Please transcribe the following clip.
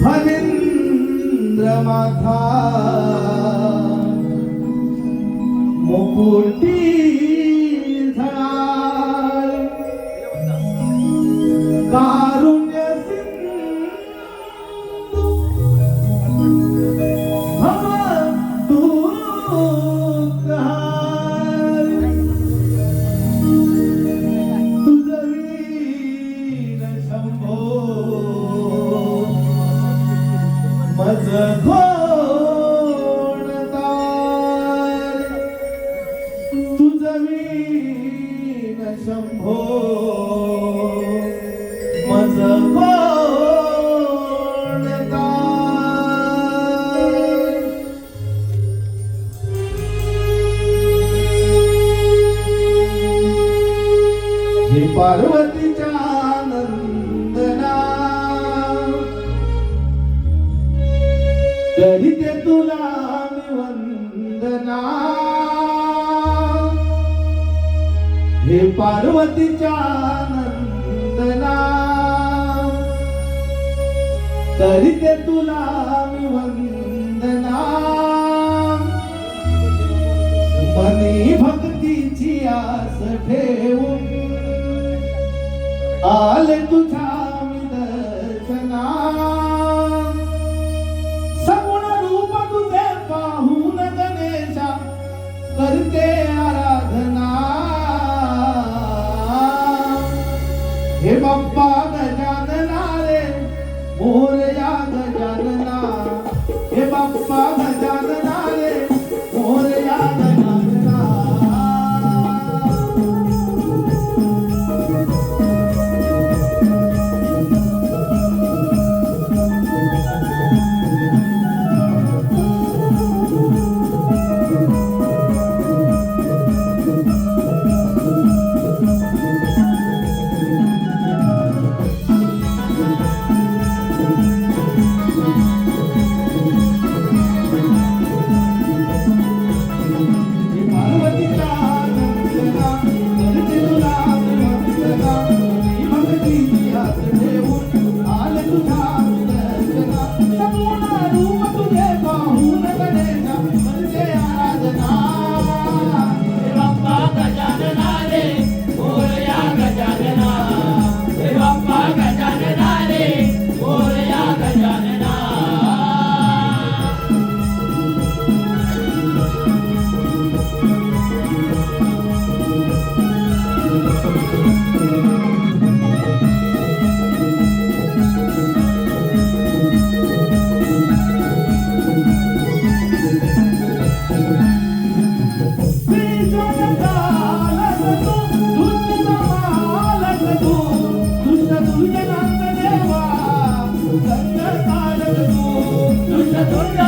ফণীন্দ্রমাথা মুকুটি नवीन शंभो. मज पार्वतीच्या आनंदना करीते तुला निवंदना. हे पार्वतीच्या नंदना. तरी ते तुला मी वंदना. मनी भक्तीची आस ठेवून आले तुझ्या हे बाबा न जान नारे मोर याद जा Durga.